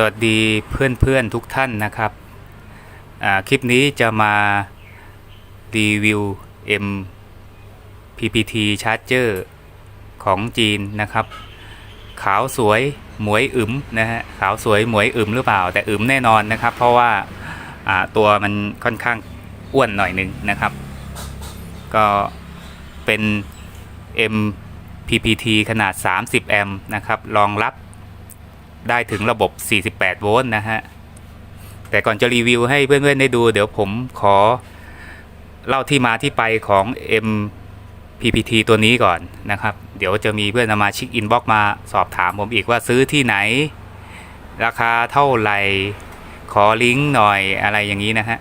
สวัสดีเพื่อนๆทุกท่านนะครับ คลิปนี้จะมารีวิว M PPT Charger ของจีนนะครับ ขาวสวยหมวยอึมนะฮะขาวสวยหมวยอึมหรือเปล่า แต่อึมแน่นอนนะครับ เพราะว่าตัวมันค่อนข้างอ้วนหน่อยนึงนะครับ ก็เป็น M PPT ขนาด 30 แอมป์นะครับรองรับ ได้ถึงระบบ 48 โวลต์นะฮะ แต่ก่อนจะรีวิวให้เพื่อนๆได้ดู เดี๋ยวผมขอเล่าที่มาที่ไปของ MPPT ตัวนี้ก่อนนะครับ เดี๋ยวจะมีเพื่อนสมาชิกอินบ็อกมาสอบถามผมอีกว่าซื้อที่ไหน ราคาเท่าไหร่ ขอลิงก์หน่อยอะไรอย่างนี้นะฮะ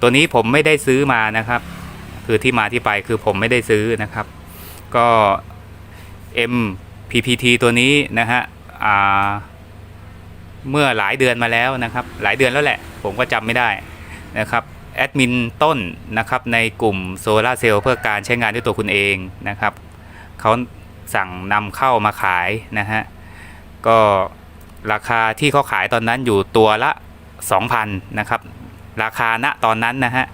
ตัวนี้ผมไม่ได้ซื้อมานะครับ คือที่มาที่ไปคือผมไม่ได้ซื้อนะครับ ก็ MPPT ตัวนี้นะฮะอ่า เมื่อหลายเดือนมาแล้วนะครับ หลายเดือนแล้วแหละ ผมก็จำไม่ได้นะครับแอดมินต้นนะครับในกลุ่มโซลาเซลล์เพื่อการใช้งานด้วยตัวคุณเองนะครับเขาสั่งนำเข้ามาขายนะฮะก็ราคาที่เขาขายตอนนั้นอยู่ตัวละ 2,000นะครับ ราคาณตอนนั้นนะฮะ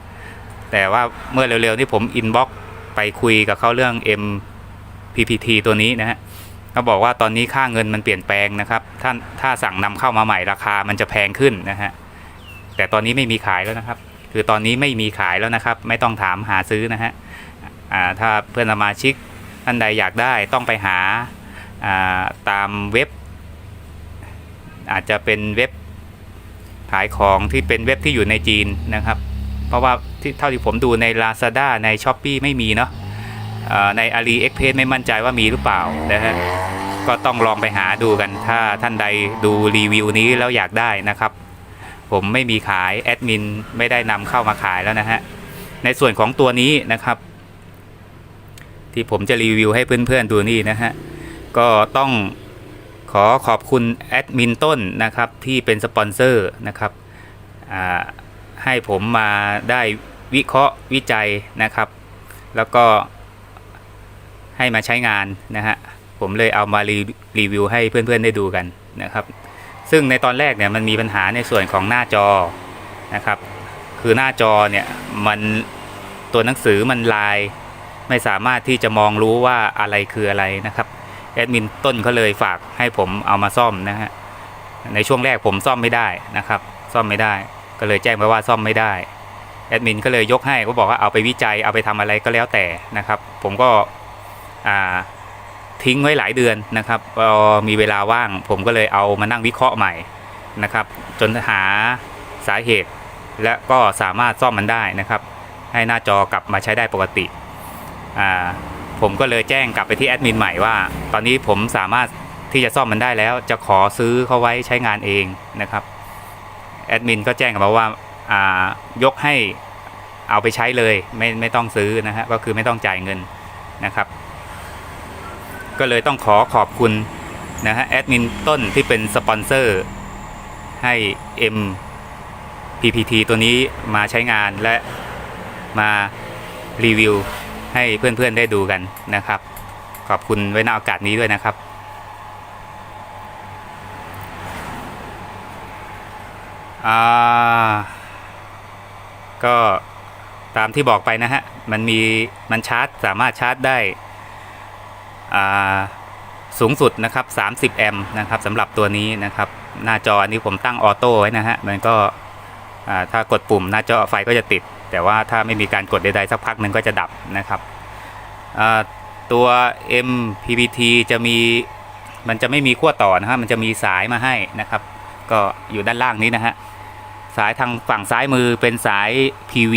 แต่ว่าเมื่อเร็วๆนี่ผมอินบ็อกไปคุยกับเขาเรื่อง MPPT ตัวนี้นะฮะ เขาบอกว่าตอนนี้ค่าเงินมันเปลี่ยนแปลงนะครับ ถ้าถ้าสั่งนำเข้ามาใหม่ราคามันจะแพงขึ้นนะฮะ แต่ตอนนี้ไม่มีขายแล้วนะครับ คือตอนนี้ไม่มีขายแล้วนะครับ ไม่ต้องถามหาซื้อนะฮะอ่าถ้าเพื่อนสมาชิกท่านใดอยากได้ต้องไปหาอ่าตามเว็บ อาจจะเป็นเว็บขายของที่เป็นเว็บที่อยู่ในจีนนะครับ เพราะว่าที่เท่าที่ผมดูใน Lazada ใน s h อ p e e ไม่มีเนาะ ใน AliExpress ไม่มั่นใจว่ามีหรือเปล่านะฮะก็ต้องลองไปหาดูกัน ถ้าท่านใดดูรีวิวนี้แล้วอยากได้นะครับ ผมไม่มีขายแอดมินไม่ได้นำเข้ามาขายแล้วนะฮะในส่วนของตัวนี้นะครับ ที่ผมจะรีวิวให้เพื่อนๆดูนี่นะฮะก็ต้องขอขอบคุณแอดมินต้นนะครับที่เป็นสปอนเซอร์นะครับให้ผมมาได้วิเคราะห์วิจัยนะครับ แล้วก็ ให้มาใช้งานนะฮะผมเลยเอามารีรวิวให้เพื่อนๆได้ดูกันนะครับ ซึ่งในตอนแรกเนี่ยมันมีปัญหาในส่วนของหน้าจอนะครับ คือหน้าจอเนี่ยมันตัวหนังสือมันลายไม่สามารถที่จะมองรู้ว่าอะไรคืออะไรนะครับแอดมินต้นเขาเลยฝากให้ผมเอามาซ่อมนะฮะในช่วงแรกผมซ่อมไม่ได้นะครับ ซ่อมไม่ได้ ก็เลยแจ้งไปว่าซ่อมไม่ได้แอดมินก็เลยยกให้ก็บอกว่าเอาไปวิจัยเอาไปทำอะไรก็แล้วแต่นะครับ ผมก็ ทิ้งไว้หลายเดือนนะครับพอมีเวลาว่าง ผมก็เลยเอามานั่งวิเคราะห์ใหม่นะครับ จนหาสาเหตุ และก็สามารถซ่อมมันได้นะครับ ให้หน้าจอกลับมาใช้ได้ปกติผมก็เลยแจ้งกลับไปที่แอดมินใหม่ว่า ตอนนี้ผมสามารถที่จะซ่อมมันได้แล้ว จะขอซื้อเขาไว้ใช้งานเองนะครับแอดมินก็แจ้งกลับมาว่าอ่ายกให้เอาไปใช้เลยไม่ไม่ต้องซื้อนะฮะก็คือไม่ต้องจ่ายเงินนะครับ ก็เลยต้องขอขอบคุณนะฮะแอดมินต้นที่เป็นสปอนเซอร์ให้ M PPT ตัวนี้มาใช้งานและมารีวิวให้เพื่อนๆได้ดูกันนะครับ ขอบคุณไว้ในโอกาสนี้ด้วยนะครับอ่าก็ตามที่บอกไปนะฮะ มันมีมันชาร์จสามารถชาร์จได้ สูงสุดนะครับ 30 แอมป์นะครับสำหรับตัวนี้นะครับ หน้าจออันนี้ผมตั้งออโต้ไว้นะฮะมันก็ถ้ากดปุ่มหน้าจอไฟก็จะติด แต่ว่าถ้าไม่มีการกดใดๆสักพักหนึ่งก็จะดับนะครับตัว MPPT จะมีมันจะไม่มีขั้วต่อนะฮะมันจะมีสายมาให้นะครับ ก็อยู่ด้านล่างนี้นะฮะสายทางฝั่งซ้ายมือเป็นสาย PV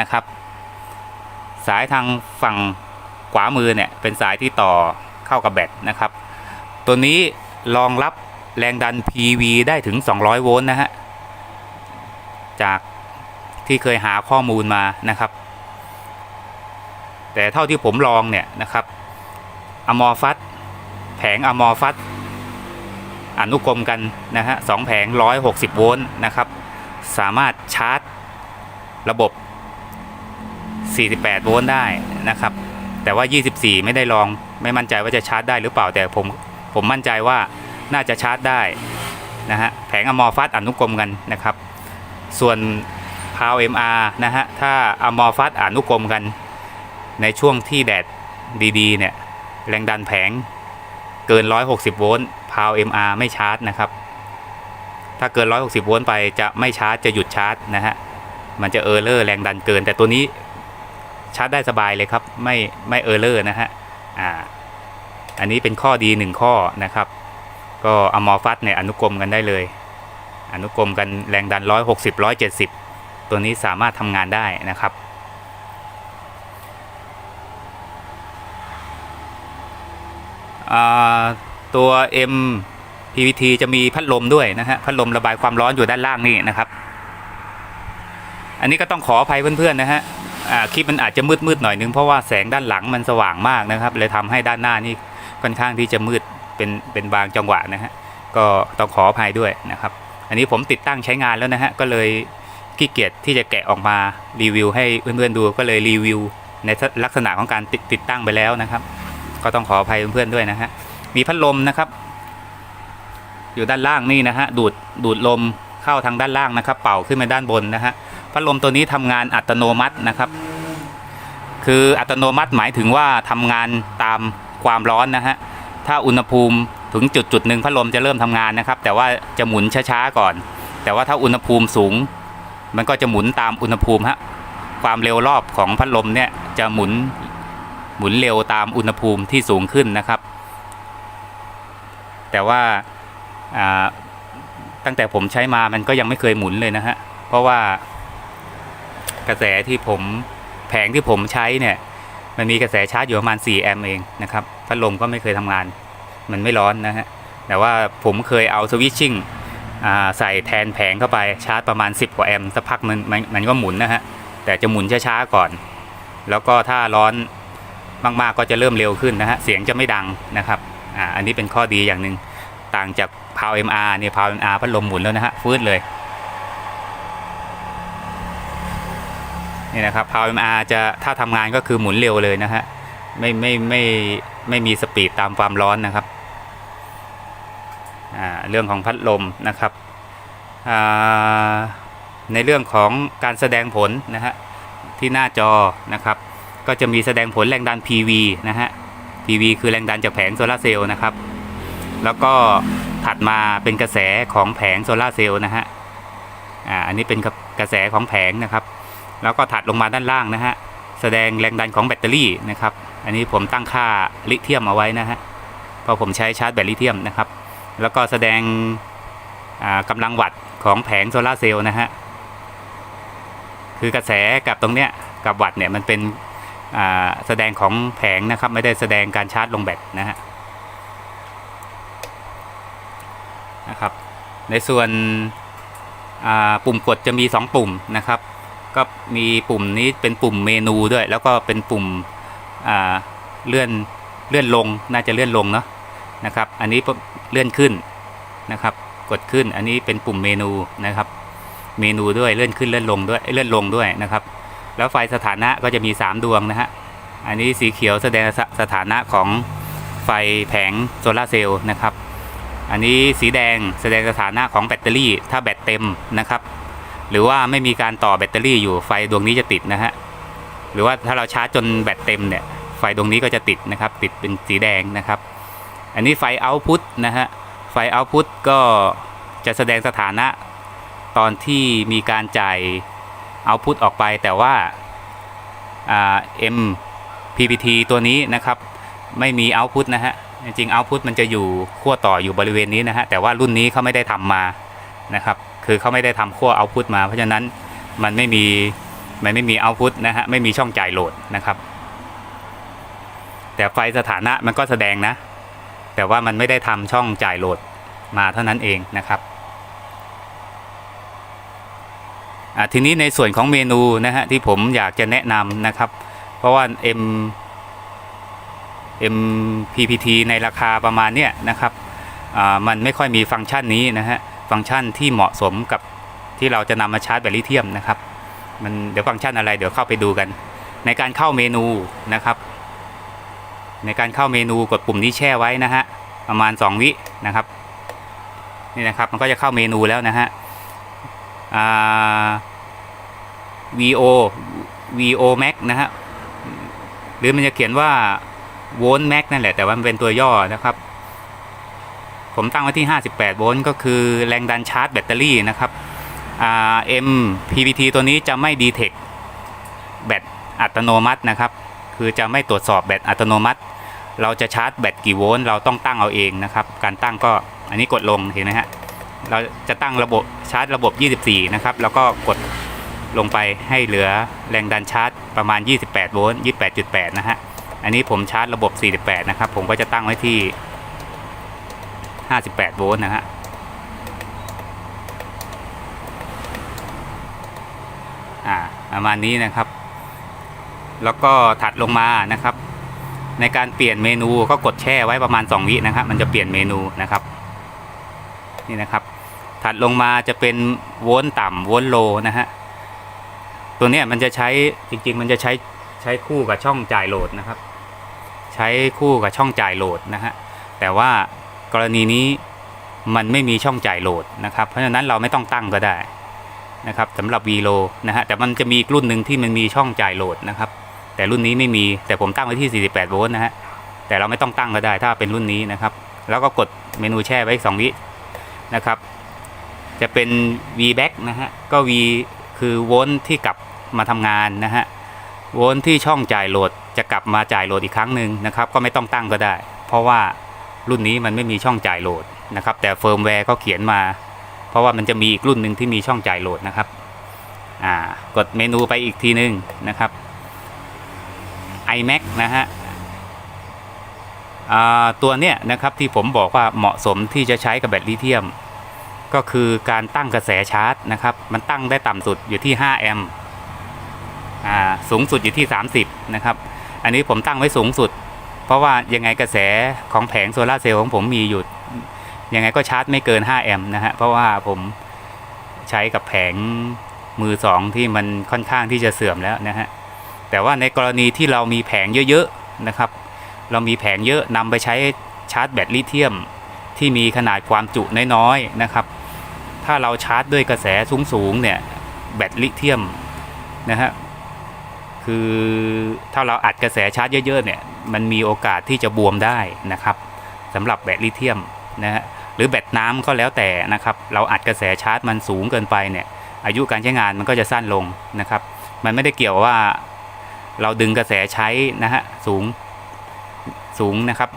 นะครับ สายทางฝั่ง ขวามือเนี่ยเป็นสายที่ต่อเข้ากับแบตนะครับ ตัวนี้รองรับแรงดัน PV ได้ถึง 200 โวลต์นะฮะ จากที่เคยหาข้อมูลมานะครับ แต่เท่าที่ผมลองเนี่ยนะครับอมอฟัตแผงอมอฟัตอนุกรมกันนะฮะสองแผง 160 โวลต์นะครับ สามารถชาร์จระบบ 48 โวลต์ได้นะครับ แต่ว่า 24 ไม่ได้ลอง ไม่มั่นใจว่าจะชาร์จได้หรือเปล่าแต่ผมผมมั่นใจว่าน่าจะชาร์จได้นะฮะแผงอมอฟัสอนุกรมกันนะครับ ส่วนพาว MR นะฮะถ้าอมอฟัสอนุกรมกัน ในช่วงที่แดดดีๆเนี่ยแรงดันแผงเกิน 160 โวลต์พาว MR ไม่ชาร์จนะครับ ถ้าเกิน 160 โวลต์ไปจะไม่ชาร์จจะหยุดชาร์จนะฮะ มันจะเออร์เลอร์แรงดันเกิน แต่ตัวนี้ ชาร์จได้สบายเลยครับ ไม่ไม่เออร์เลอร์นะฮะอ่าอันนี้เป็นข้อดีหนึ่งข้อนะครับ ก็อะมอร์ฟัสเนี่ยอนุกรมกันได้เลย อนุกรมกันแรงดัน 160 170 ตัวนี้สามารถทำงานได้นะครับอ่าตัว M PVT จะมีพัดลมด้วยนะฮะ พัดลมระบายความร้อนอยู่ด้านล่างนี่นะครับ อันนี้ก็ต้องขออภัยเพื่อนๆนะฮะ คลิปมันอาจจะมืดๆหน่อยนึงเพราะว่าแสงด้านหลังมันสว่างมากนะครับเลยทำให้ด้านหน้านี่ค่อนข้างที่จะมืดเป็นเป็นบางจังหวะนะฮะก็ต้องขออภัยด้วยนะครับ อันนี้ผมติดตั้งใช้งานแล้วนะฮะก็เลยขี้เกียจที่จะแกะออกมารีวิว ให้เพื่อนๆดูก็เลยรีวิว ในลักษณะของการติดติดตั้งไปแล้วนะครับ ก็ต้องขออภัยเพื่อนๆด้วยนะฮะมีพัดลมนะครับ อยู่ด้านล่างนี่นะฮะดูดดูดลมเข้าทางด้านล่างนะครับ เป่าขึ้นมาด้านบนนะฮะ พัดลมตัวนี้ทำงานอัตโนมัตินะครับ คืออัตโนมัติหมายถึงว่าทำงานตามความร้อนนะฮะถ้าอุณหภูมิถึงจุดจุดหนึ่งพัดลมจะเริ่มทำงานนะครับ แต่ว่าจะหมุนช้าๆก่อน แต่ว่าถ้าอุณหภูมิสูง มันก็จะหมุนตามอุณหภูมิฮะความเร็วรอบของพัดลมเนี่ยจะหมุนหมุนเร็วตามอุณหภูมิที่สูงขึ้นนะครับ แต่ว่าตั้งแต่ผมใช้มามันก็ยังไม่เคยหมุนเลยนะฮะเพราะว่า กระแสที่ผมแผงที่ผมใช้เนี่ย มันมีกระแสชาร์จอยู่ประมาณ 4 แอมป์เองนะครับพัดลมก็ไม่เคยทำงาน มันไม่ร้อนนะฮะแต่ว่าผมเคยเอาสวิตชิ่งใส่แทนแผงเข้าไปชาร์จประมาณ 10 กว่าแอมป์สักพักมันมันมันก็หมุนนะฮะแต่จะหมุนช้าๆก่อน แล้วก็ถ้าร้อนมากๆก็จะเริ่มเร็วขึ้นนะฮะเสียงจะไม่ดังนะครับอ่าอันนี้เป็นข้อดีอย่างหนึ่งต่างจากพาว MR เนี่ยพาว MR พัดลมหมุนแล้วนะฮะฟื้นเลย นี่นะครับพาว MR จะถ้าทำงานก็คือหมุนเร็วเลยนะฮะไม่ไม่ไม่ไม่มีสปีดตามความร้อนนะครับเรื่องของพัดลมนะครับในเรื่องของการแสดงผลนะฮะที่หน้าจอนะครับ ก็จะมีแสดงผลแรงดัน PV นะฮะ PV คือแรงดันจากแผงโซลาเซลล์นะครับ แล้วก็ถัดมาเป็นกระแสของแผงโซลาเซลล์นะฮะอ่าอันนี้เป็นกระแสของแผงนะครับ แล้วก็ถัดลงมาด้านล่างนะฮะ แสดงแรงดันของแบตเตอรี่นะครับ อันนี้ผมตั้งค่าลิเธียมเอาไว้นะฮะ เพราะผมใช้ชาร์จแบตลิเธียมนะครับ แล้วก็แสดงอ่ากำลังวัตต์ของแผงโซลาเซลล์นะฮะ คือกระแสกับตรงเนี้ยกับวัตต์เนี่ยมันเป็นแสดงของแผงนะครับ ไม่ได้แสดงการชาร์จลงแบตนะฮะนะครับในส่วนปุ่มกดจะมี 2 ปุ่มนะครับ ก็มีปุ่มนี้เป็นปุ่มเมนูด้วย แล้วก็เป็นปุ่มเลื่อนเลื่อนลงน่าจะเลื่อนลงเนาะนะครับ อันนี้เลื่อนขึ้นนะครับ กดขึ้นอันนี้เป็นปุ่มเมนูนะครับ เมนูด้วยเลื่อนขึ้นเลื่อนลงด้วยเลื่อนลงด้วยนะครับ แล้วไฟสถานะก็จะมี 3 ดวงนะฮะอันนี้สีเขียวแสดงสสถานะของไฟแผงโซลาเซลล์นะครับ อันนี้สีแดงแสดงสถานะของแบตเตอรี่ถ้าแบตเต็มนะครับ หรือว่าไม่มีการต่อแบตเตอรี่อยู่ไฟดวงนี้จะติดนะฮะหรือว่าถ้าเราชาร์จจนแบตเต็มเนี่ยไฟดวงนี้ก็จะติดนะครับ ติดเป็นสีแดงนะครับ อันนี้ไฟเอาต์พุตนะฮะไฟเอาต์พุตก็จะแสดงสถานะตอนที่มีการจ่ายเอาต์พุตออกไปแต่ว่าอ่า M PPT ตัวนี้นะครับ ไม่มีเอาต์พุตนะฮะจริงๆเอาต์พุตมันจะอยู่ขั้วต่ออยู่บริเวณนี้นะฮะแต่ว่ารุ่นนี้เขาไม่ได้ทำมานะครับ คือเขาไม่ได้ทำขั้วเอาต์พุตมา เพราะฉะนั้นมันไม่มีมันไม่มีเอาต์พุตนะฮะไม่มีช่องจ่ายโหลดนะครับ แต่ไฟสถานะมันก็แสดงนะ แต่ว่ามันไม่ได้ทำช่องจ่ายโหลดมาเท่านั้นเองนะครับทีนี้ในส่วนของเมนูนะฮะที่ผมอยากจะแนะนำนะครับ เพราะว่า M MPPT ในราคาประมาณเนี้ยนะครับมันไม่ค่อยมีฟังก์ชันนี้นะฮะ ฟังก์ชันที่เหมาะสมกับที่เราจะนำมาชาร์จแบตลิเธียมนะครับ มันเดี๋ยวฟังก์ชันอะไรเดี๋ยวเข้าไปดูกัน ในการเข้าเมนูนะครับ ในการเข้าเมนูกดปุ่มนี้แช่ไว้นะฮะประมาณ 2 วินะครับนี่นะครับมันก็จะเข้าเมนูแล้วนะฮะอ่า VO VO Max นะฮะหรือมันจะเขียนว่าโวลต์ Max นั่นแหละแต่ว่ามันเป็นตัวย่อนะครับ ผมตั้งไว้ที่ 58 โวลต์ก็คือแรงดันชาร์จแบตเตอรี่นะครับอ่า MPPT ตัวนี้จะไม่ดีเทคแบตอัตโนมัตินะครับ คือจะไม่ตรวจสอบแบตอัตโนมัติ เราจะชาร์จแบตกี่โวลต์เราต้องตั้งเอาเองนะครับ การตั้งก็อันนี้กดลงเห็นไหมฮะ เราจะตั้งระบบชาร์จระบบ 24 นะครับ แล้วก็กดลงไปให้เหลือแรงดันชาร์จประมาณ 28 โวลต์ 28.8 นะฮะ อันนี้ผมชาร์จระบบ 48 นะครับ ผมก็จะตั้งไว้ที่ 58 โวลต์นะฮะอ่าประมาณนี้นะครับ แล้วก็ถัดลงมานะครับ ในการเปลี่ยนเมนูก็กดแช่ไว้ประมาณ 2 วินะครับ มันจะเปลี่ยนเมนูนะครับ นี่นะครับ ถัดลงมาจะเป็นโวลต์ต่ำโวลต์โลนะฮะ ตัวนี้มันจะใช้จริง ๆ มันจะใช้ใช้คู่กับช่องจ่ายโหลดนะครับ ใช้คู่กับช่องจ่ายโหลดนะฮะ แต่ว่า กรณีนี้มันไม่มีช่องจ่ายโหลดนะครับ เพราะฉะนั้นเราไม่ต้องตั้งก็ได้นะครับสำหรับ v l o นะฮะแต่มันจะมีอีกรุ่นหนึ่งที่มันมีช่องจ่ายโหลดนะครับ แต่รุ่นนี้ไม่มีแต่ผมตั้งไว้ที่ 48 โวลต์นะฮะแต่เราไม่ต้องตั้งก็ได้ถ้าเป็นรุ่นนี้นะครับ แล้วก็กดเมนูแช่ไว้อีก2วินะครับ จะเป็น V back นะฮะก็ V คือโวลต์ที่กลับมาทำงานนะฮะโวลต์ที่ช่องจ่ายโหลดจะกลับมาจ่ายโหลดอีกครั้งหนึ่งนะครับ ก็ไม่ต้องตั้งก็ได้ เพราะว่า รุ่นนี้มันไม่มีช่องจ่ายโหลดนะครับ แต่เฟิร์มแวร์ก็เขียนมา เพราะว่ามันจะมีอีกรุ่นหนึ่งที่มีช่องจ่ายโหลดนะครับอ่ากดเมนูไปอีกทีนึงนะครับ iMac นะฮะอ่าตัวเนี้ยนะครับที่ผมบอกว่าเหมาะสมที่จะใช้กับแบตลิเธียม ก็คือการตั้งกระแสชาร์จนะครับ มันตั้งได้ต่ำสุดอยู่ที่ 5 แอมป์สูงสุดอยู่ที่ 30 นะครับ อันนี้ผมตั้งไว้สูงสุด เพราะว่ายังไงกระแสของแผงโซลาเซลล์ของผมมีอยู่ยังไงก็ชาร์จไม่เกิน 5 แอมป์นะฮะเพราะว่าผมใช้กับแผงมือสองที่มันค่อนข้างที่จะเสื่อมแล้วนะฮะแต่ว่าในกรณีที่เรามีแผงเยอะๆนะครับ เรามีแผงเยอะนำไปใช้ชาร์จแบตลิเธียมที่มีขนาดความจุน้อยๆนะครับ ถ้าเราชาร์จด้วยกระแสสูงๆเนี่ยแบตลิเธียมนะฮะ คือถ้าเราอัดกระแสชาร์จเยอะๆเนี่ยมันมีโอกาสที่จะบวมได้นะครับสำหรับแบตลิเธียมนะฮะหรือแบตน้ำก็แล้วแต่นะครับ เราอัดกระแสชาร์จมันสูงเกินไปเนี่ย อายุการใช้งานมันก็จะสั้นลงนะครับ มันไม่ได้เกี่ยวว่าเราดึงกระแสใช้นะฮะสูงสูงนะครับ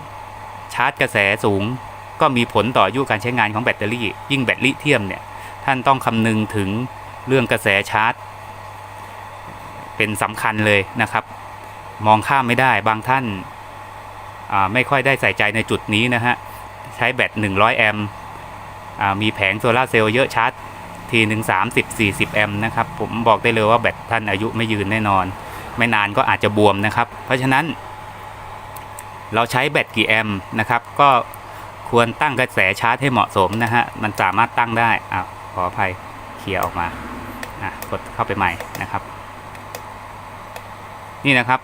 ชาร์จกระแสสูงก็มีผลต่ออายุการใช้งานของแบตเตอรี่ ยิ่งแบตลิเธียมเนี่ยท่านต้องคำนึงถึงเรื่องกระแสชาร์จ เป็นสำคัญเลยนะครับ มองข้ามไม่ได้บางท่านาไม่ค่อยได้ใส่ใจในจุดนี้นะฮะ ใช้แบต 100 แอมป์มีแผงโซลาเซลล์เยอะชาร์จทีหนึ่ง30 40 แอมป์นะครับ ผมบอกได้เลยว่าแบตท่านอายุไม่ยืนแน่นอน ไม่นานก็อาจจะบวมนะครับ เพราะฉะนั้น เราใช้แบตกี่แอมป์นะครับ ก็ควรตั้งกระแสชาร์จให้เหมาะสมนะฮะ มันสามารถตั้งได้อ่าขออภัยเคลียร์ออกมาอะกดเข้าไปใหม่นะครับ นี่นะครับ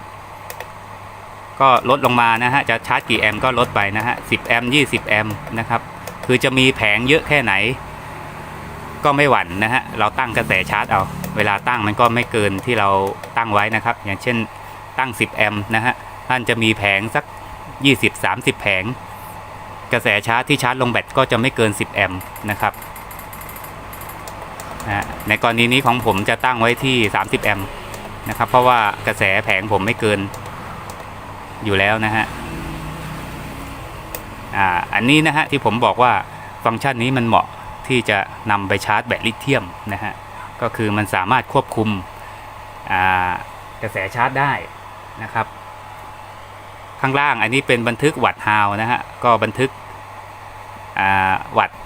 ก็ลดลงมานะฮะจะชาร์จกี่แอมป์ก็ลดไปนะฮะ10แอมป์20แอมป์นะครับคือจะมีแผงเยอะแค่ไหน ก็ไม่หวั่นนะฮะเราตั้งกระแสชาร์จเอาเวลาตั้งมันก็ไม่เกินที่เราตั้งไว้นะครับ อย่างเช่นตั้ง 10 แอมป์นะฮะท่านจะมีแผงสัก 20-30 แผง กระแสชาร์จที่ชาร์จลงแบตก็จะไม่เกิน 10 แอมป์นะครับนะในกรณีนี้ของผมจะตั้งไว้ที่ 30 แอมป์ นะครับ เพราะว่ากระแสแผงผมไม่เกินอยู่แล้วนะฮะอ่าอันนี้นะฮะที่ผมบอกว่าฟังก์ชันนี้มันเหมาะที่จะนำไปชาร์จแบตลิเธียมนะฮะก็คือมันสามารถควบคุมอ่ากระแสชาร์จได้นะครับ ข้างล่างอันนี้เป็นบันทึกวัตต์ฮาวนะฮะก็บันทึกอ่าวัตต์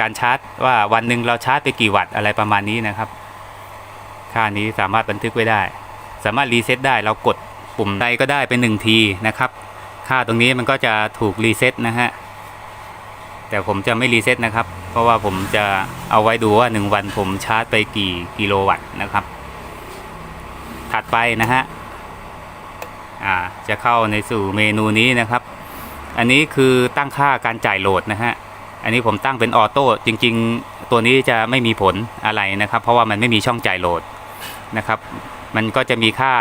การชาร์จว่าวันหนึ่งเราชาร์จไปกี่วัตต์อะไรประมาณนี้นะครับ ค่านี้สามารถบันทึกไว้ได้ สามารถรีเซ็ตได้เรากดปุ่มใดก็ได้เป็นหนึ่งทีนะครับ ค่าตรงนี้มันก็จะถูกรีเซ็ตนะฮะแต่ผมจะไม่รีเซ็ตนะครับ เพราะว่าผมจะเอาไว้ดูว่า 1 วันผมชาร์จไปกี่กิโลวัตต์นะครับ ถัดไปนะฮะอ่าจะเข้าในสู่เมนูนี้นะครับ อันนี้คือตั้งค่าการจ่ายโหลดนะฮะ อันนี้ผมตั้งเป็นออโต้จริง ๆ ตัวนี้จะไม่มีผลอะไรนะครับ เพราะว่ามันไม่มีช่องจ่ายโหลด นะครับ มันก็จะมีค่า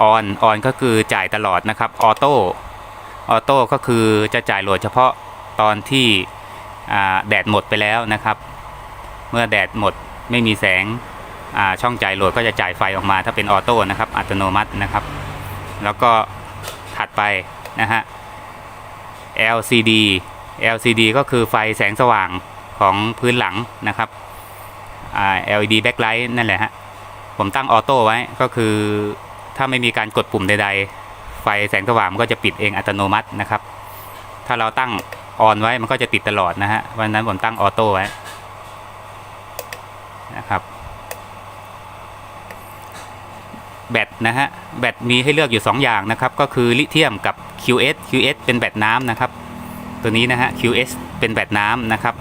ออนออนก็คือจ่ายตลอดนะครับออโต้ออโต้ก็คือจะจ่ายโหลดเฉพาะตอนที่แดดหมดไปแล้วนะครับ เมื่อแดดหมดไม่มีแสงช่องจ่ายโหลดก็จะจ่ายไฟออกมาถ้าเป็นออโต้นะครับอัตโนมัตินะครับ แล้วก็ถัดไปนะฮะ LCD LCD ก็คือไฟแสงสว่างของพื้นหลังนะครับ LED backlight นั่นแหละฮะ ผมตั้งออโต้ไว้ก็คือถ้าไม่มีการกดปุ่มใด ๆ ไฟแสงสว่างมันก็จะปิดเองอัตโนมัตินะครับ ถ้าเราตั้งออนไว้มันก็จะติดตลอดนะฮะวันนั้นผมตั้งออโต้ไว้นะครับแบตนะฮะแบตมีให้เลือกอยู่ 2 อย่างนะครับ ก็คือลิเธียมกับ QS QS เป็นแบตน้ำนะครับ ตัวนี้นะฮะ QS เป็นแบตน้ำนะครับ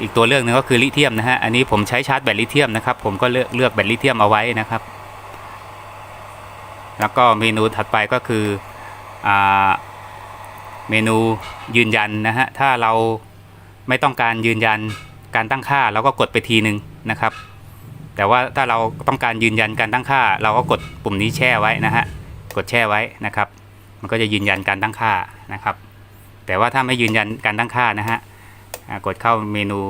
อีกตัวเลือกหนึงก็คือลิเธียมนะฮะ อันนี้ผมใช้ชาร์จแบตลิเธียมนะครับ ผมก็เลือกเลือกแบตลิเธียมเอาไว้นะครับ แล้วก็เมนูถัดไปก็คืออเมนูยืนยันนะฮะ ถ้าเราไม่ต้องการยืนยันการตั้งค่าเราก็กดไปทีหนึ่งนะครับ แต่ว่าถ้าเราต้องการยืนยันการตั้งค่า เราก็กดปุ่มนี้แช่ไว้นะฮะ กดแช่ไว้นะครับ มันก็จะยืนยันการตั้งค่านะครับ แต่ว่าถ้าไม่ยืนยันการตั้งค่านะฮะ กดเข้าเมนู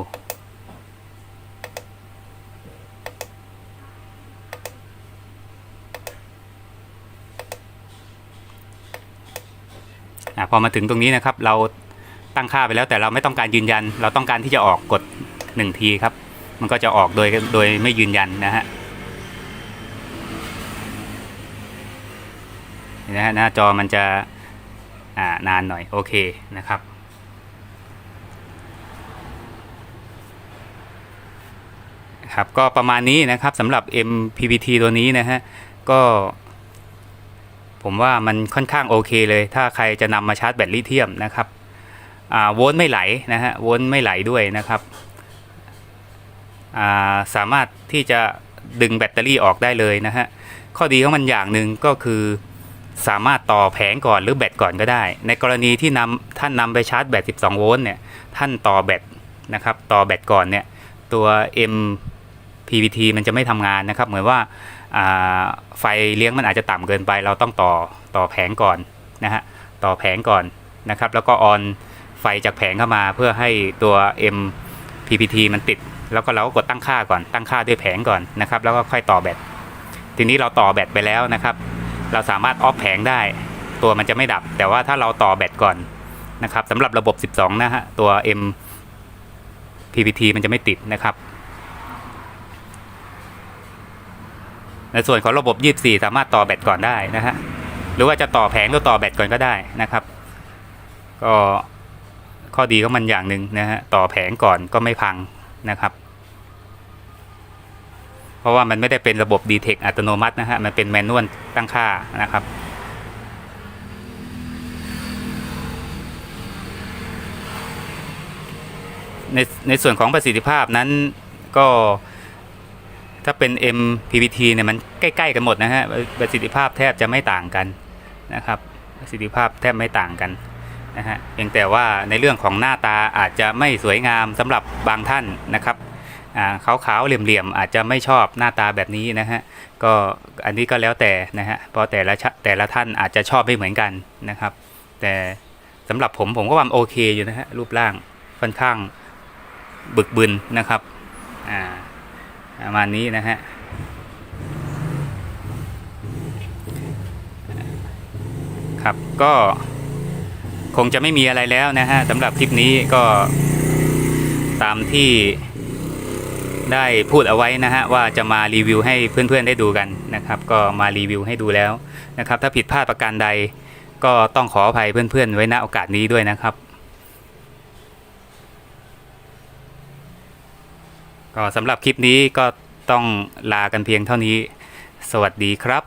อพอมาถึงตรงนี้นะครับ เราตั้งค่าไปแล้วแต่เราไม่ต้องการยืนยัน เราต้องการที่จะออกกดหนึ่งทีครับ มันก็จะออกโดยโดยไม่ยืนยันนะฮะนนะฮะหน้าจอมันจะอ่านานหน่อยโอเคนะครับ ครับก็ประมาณนี้นะครับสำหรับ MPPT ตัวนี้นะฮะก็ผมว่ามันค่อนข้างโอเคเลย ถ้าใครจะนำมาชาร์จแบตลิเธียมนะครับอ่าโวลต์ไม่ไหลนะฮะโวลต์ไม่ไหลด้วยนะครับอ่าสามารถที่จะดึงแบตเตอรี่ออกได้เลยนะฮะข้อดีของมันอย่างหนึ่งก็คือสามารถต่อแผงก่อนหรือแบตก่อนก็ได้ ในกรณีที่นำท่านนำไปชาร์จแบต 12 โวลต์เนี่ยท่านต่อแบตนะครับต่อแบตก่อนเนี่ยตัว m PPT มันจะไม่ทำงานนะครับ เหมือนว่าาไฟเลี้ยงมันอาจจะต่ำเกินไป เราต้องต่อต่อแผงก่อนนะฮะต่อแผงก่อนนะครับ แล้วก็ออนไฟจากแผงเข้ามาเพื่อให้ตัว MPPT มันติด แล้วก็เราก็กดตั้งค่าก่อนตั้งค่าด้วยแผงก่อนนะครับ แล้วก็ค่อยต่อแบตทีนี้เราต่อแบตไปแล้วนะครับ เราสามารถออฟแผงได้ ตัวมันจะไม่ดับ แต่ว่าถ้าเราต่อแบตก่อนนะครับสำหรับระบบ 12 นะฮะตัว MPPT มันจะไม่ติดนะครับ ในส่วนของระบบ 24 สามารถต่อแบตก่อนได้นะฮะหรือว่าจะต่อแผงหรือต่อแบตก่อนก็ได้นะครับ ก็ข้อดีของมันอย่างหนึ่งนะฮะต่อแผงก่อนก็ไม่พังนะครับ เพราะว่ามันไม่ได้เป็นระบบ d t e c อัตโนมัตินะฮะมันเป็นแมนนวลตั้งค่านะครับในในส่วนของประสิทธิภาพนั้นก็ ถ้าเป็น MPPT เนี่ยมันใกล้ๆกันหมดนะฮะประสิทธิภาพแทบจะไม่ต่างกันนะครับประสิทธิภาพแทบไม่ต่างกันนะฮะเพียงแต่ว่าในเรื่องของหน้าตาอาจจะไม่สวยงามสำหรับบางท่านนะครับอ่าขาวๆเหลี่ยมๆอาจจะไม่ชอบหน้าตาแบบนี้นะฮะก็อันนี้ก็แล้วแต่นะฮะเพราะแต่ละชแต่ละท่านอาจจะชอบไม่เหมือนกันนะครับ แต่สำหรับผมผมก็ว่าโอเคอยู่นะฮะรูปร่างค่อนข้างบึกบึนนะครับอ่า ประมาณนี้นะฮะครับก็คงจะไม่มีอะไรแล้วนะฮะสำหรับคลิปนี้ก็ตามที่ได้พูดเอาไว้นะฮะว่าจะมารีวิวให้เพื่อนๆได้ดูกันนะครับ ก็มารีวิวให้ดูแล้วนะครับ ถ้าผิดพลาดประการใดก็ต้องขออภัยเพื่อนๆ ไว้ณโอกาสนี้ด้วยนะครับ ก็สำหรับคลิปนี้ก็ต้องลากันเพียงเท่านี้ สวัสดีครับ